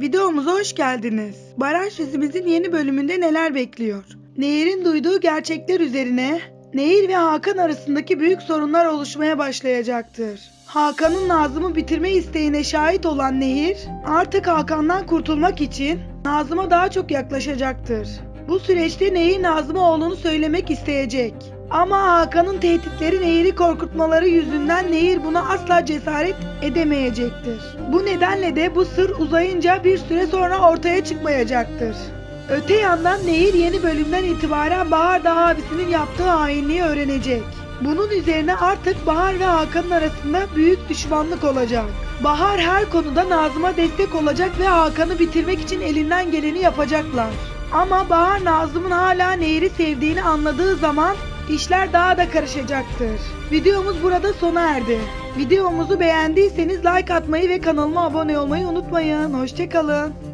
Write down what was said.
Videomuza hoş geldiniz. Baraj dizimizin yeni bölümünde neler bekliyor? Nehir'in duyduğu gerçekler üzerine Nehir ve Hakan arasındaki büyük sorunlar oluşmaya başlayacaktır. Hakan'ın Nazım'ı bitirme isteğine şahit olan Nehir artık Hakan'dan kurtulmak için Nazım'a daha çok yaklaşacaktır. Bu süreçte Nehir Nazım'a oğlunu söylemek isteyecek. Ama Hakan'ın tehditleri Nehir'i korkutmaları yüzünden Nehir buna asla cesaret edemeyecektir. Bu nedenle de bu sır uzayınca bir süre sonra ortaya çıkmayacaktır. Öte yandan Nehir yeni bölümden itibaren Bahar Dağ abisinin yaptığı hainliği öğrenecek. Bunun üzerine artık Bahar ve Hakan'ın arasında büyük düşmanlık olacak. Bahar her konuda Nazım'a destek olacak ve Hakan'ı bitirmek için elinden geleni yapacaklar. Ama Bahar Nazım'ın hala Nehir'i sevdiğini anladığı zaman işler daha da karışacaktır. Videomuz burada sona erdi. Videomuzu beğendiyseniz like atmayı ve kanalıma abone olmayı unutmayın. Hoşçakalın.